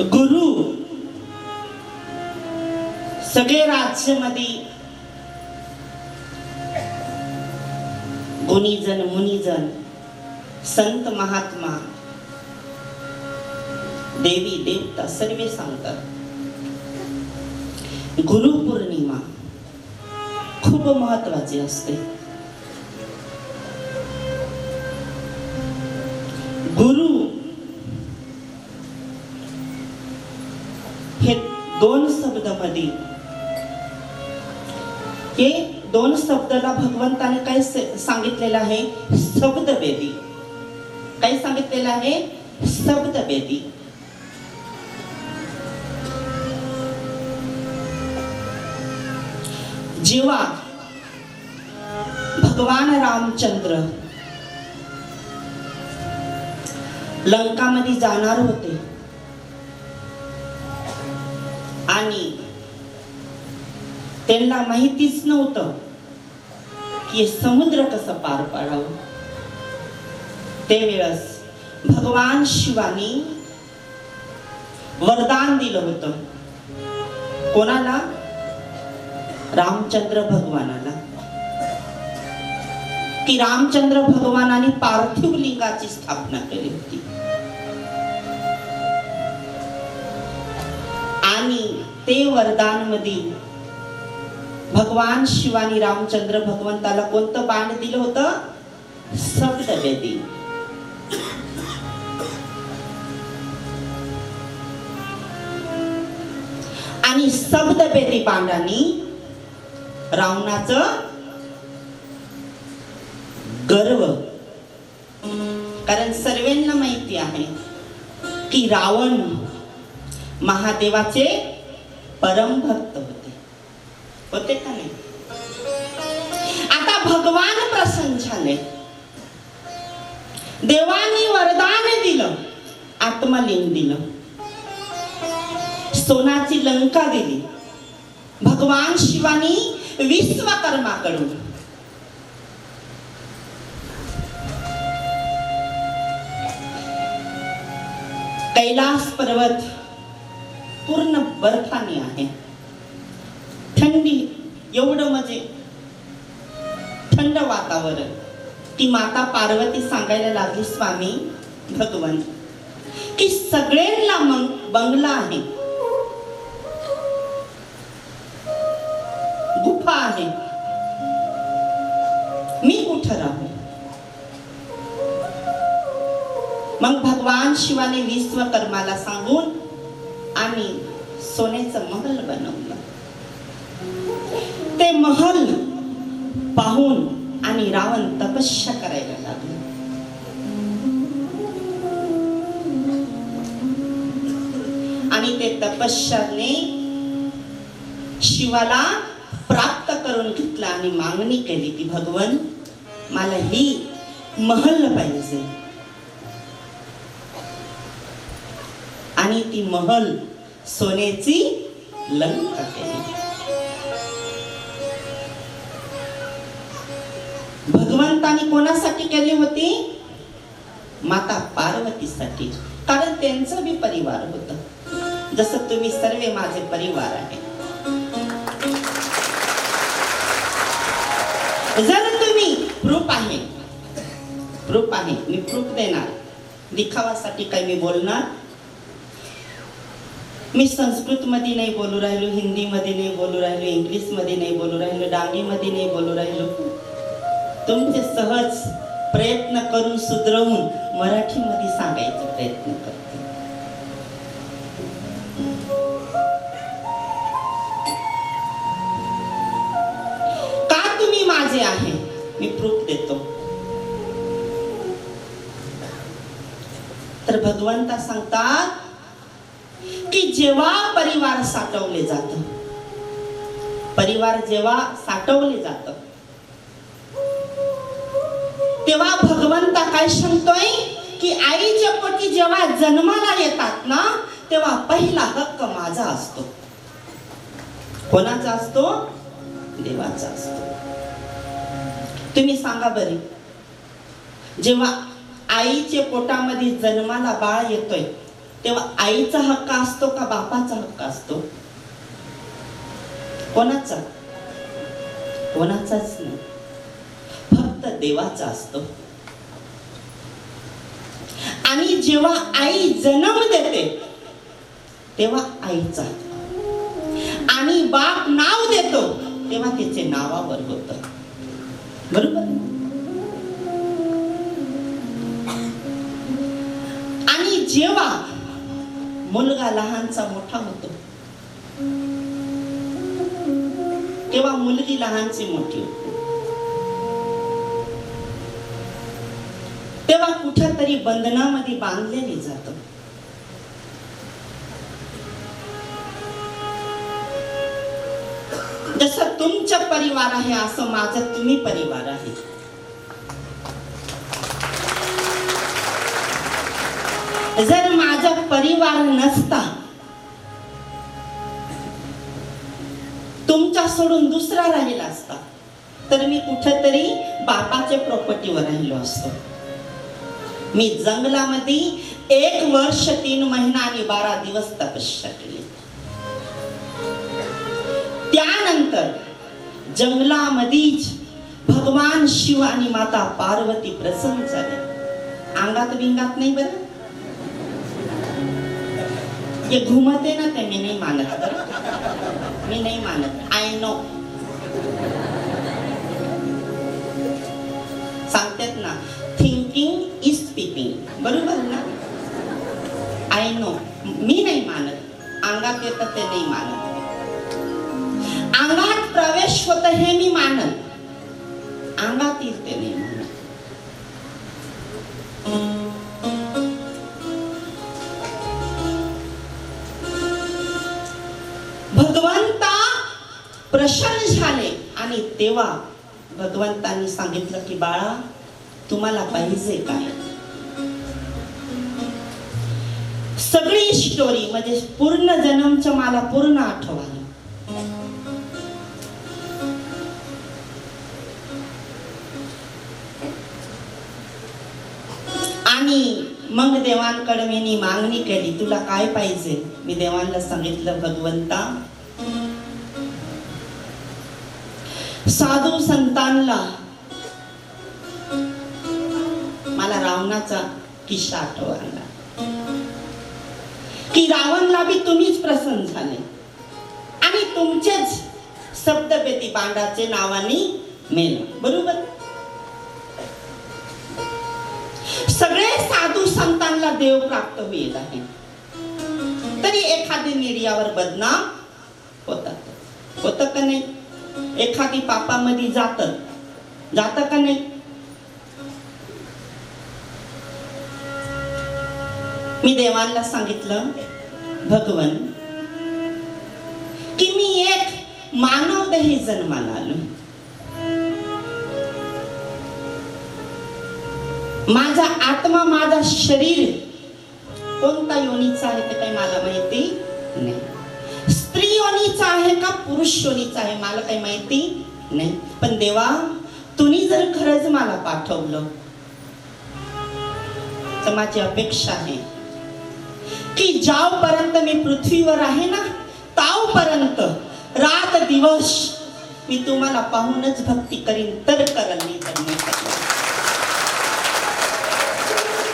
गुरु सगळे राज्यामध्ये गुणीजन मुनिजन संत महात्मा देवी देवता सर्व सांगतात. गुरुपौर्णिमा खूप महत्वाची असते. दोन शब्दामध्ये हे दोन शब्दाला भगवंताने काय सांगितलेलं आहे? शब्दवेदी काय सांगितलेलं आहे? शब्दवेदी जेव्हा भगवान रामचंद्र लंकामध्ये जाणार होते. आणि त्यांना माहितीच नव्हतं की समुद्र कसं पार पाडावं. वेळेस भगवान शिवानी वरदान दिलं होतं. कोणाला? रामचंद्र भगवानाला. की रामचंद्र भगवानाने पार्थिव लिंगाची स्थापना केली होती. आणि ते वरदान मधी भगवान शिवानी रामचंद्र भगवंताला कोणतं बाण दिलं होतं? सप्तवेदी आणि सप्तवेदी बाणांनी रावणाचं गर्व. कारण सर्वांना माहिती आहे की रावण महादेवाचे परम भक्त होते. होते का नाही? आता भगवान प्रसन्न झाले. देवानी वरदान दिलं आत्मलिंग दिलं. सोनाची लंका दिली. भगवान शिवानी विश्वकर्माकडून. कैलास पर्वत पूर्ण बर्फाने आहे. थंडी एवढं म्हणजे थंड वातावरण. ती माता पार्वती सांगायला लागली स्वामी भगवंत की सगळ्यांना मग बंगला आहे. गुफा आहे. मी कुठं राहू? मग भगवान शिवाने विश्वकर्माला सांगून आणि सोन्याचं महल बनवलं. ते महल पाहून आणि रावण तपस्या करायला लागला. आणि ते तपस्याने शिवाला प्राप्त करून घेतला आणि मागणी केली की भगवन मला ही महल पाहिजे. आणि ती महल सोन्याची लंका केली भगवंतानी कोणासाठी केली होती? माता पार्वतीसाठी. कारण त्यांचं बी परिवार होत. जसं तुम्ही सर्व माझे परिवार आहे. जर तुम्ही प्रूफ आहे प्रूफ आहे मी प्रूफ देणार. दिखावासाठी काही मी बोलणार मी संस्कृतमध्ये नाही बोलू राहिलो हिंदीमध्ये नाही बोलू राहिलो इंग्लिशमध्ये नाही बोलू राहिलो डांगीमध्ये नाही बोलू राहिलो. तुमचे सहज प्रयत्न करून सुधरवून मराठीमध्ये सांगायचा प्रयत्न करते. का तुम्ही माझे आहे? मी प्रूफ देतो. तर भगवंता सांगतात की जेव्हा परिवार साठवले जात. परिवार जेव्हा साठवले जात. तेव्हा भगवंता काय सांगतोय? की आईच्या पोटी जेव्हा जन्माला येतात ना तेव्हा पहिला हक्क माझा असतो. कोणाचा असतो? देवाचा असतो. तुम्ही सांगा बरे. जेव्हा आईचे पोटामध्ये जन्माला बाळ येतोय तेव्हा आईचा हक्क असतो का बापाचा हक्क असतो? कोणाचा? कोणाचाच नाही. फक्त देवाचा असतो. आणि जेव्हा आई जन्म देते तेव्हा आईचा आणि बाप नाव देतो तेव्हा त्याचे नावावर होत. बरोबर? आणि जेव्हा मुलगा लहानचा मोठा होतो. तेव्हा मुलगी लहानची मोठी होते. तेव्हा कुठेतरी बंधनामध्ये बांधलेली जात. जसं तुमचं परिवार आहे असं माझं तुम्ही परिवार आहे. जर माझा परिवार नसता तुमच्या सोडून दुसरा राहिला असता तर मी कुठेतरी बापाच्या प्रॉपर्टीवर राहिलो असतो. मी जंगलामध्ये एक वर्ष तीन महिना आणि बारा दिवस तपस्या केली. त्यानंतर जंगलामध्येच भगवान शिव आणि माता पार्वती प्रसन्न झाले. अंगात बिंगात नाही बरं? जे घुमते ना ते मी नाही मानत मी नाही मानत आय नो सांगतात ना थिंकिंग इज स्पीकिंग बरोबर ना आय नो मी नाही मानत अंगात येतं ते नाही मानत अंगात प्रवेश होत हे मी मानत अंगात येते ते नाही भगवंता प्रसन्न झाले. आणि तेव्हा भगवंतांनी सांगितलं की बाळा तुम्हाला पाहिजे काय? सगळी स्टोरी म्हणजे पूर्ण जन्मच मला पूर्ण आठवण आणि मग देवांकडे मी मागणी केली तुला काय पाहिजे? मी देवांना सांगितलं भगवंता. साधू संतांना मला रावणाचा किस्सा आठव आणला की रावणला बी तुम्हीच प्रसन्न झाले. आणि तुमचेच सप्तपेती पांडाचे नावाने मेल. बरोबर? सगळे साधू संतांना देव प्राप्त होईल आहे. तरी एखादी निर्यावर बदनाम होतात. होत का नाही? एखादी पापामध्ये जात. जात का नाही? मी देवांना सांगितलं भगवन की मी एक मानवदेही जन्माला आलो. माझा आत्मा माझा शरीर कोणता योनीचा आहे ते काही मला माहिती नाही. स्त्री योनीचा आहे का पुरुष योनीचा आहे मला काही माहिती नाही. पण देवा तुम्ही जर खरंच मला पाठवलं तर माझी अपेक्षा आहे की ज्यापर्यंत मी पृथ्वीवर आहे ना तावपर्यंत रात दिवस मी तुम्हाला पाहूनच भक्ती करीन तर करल मी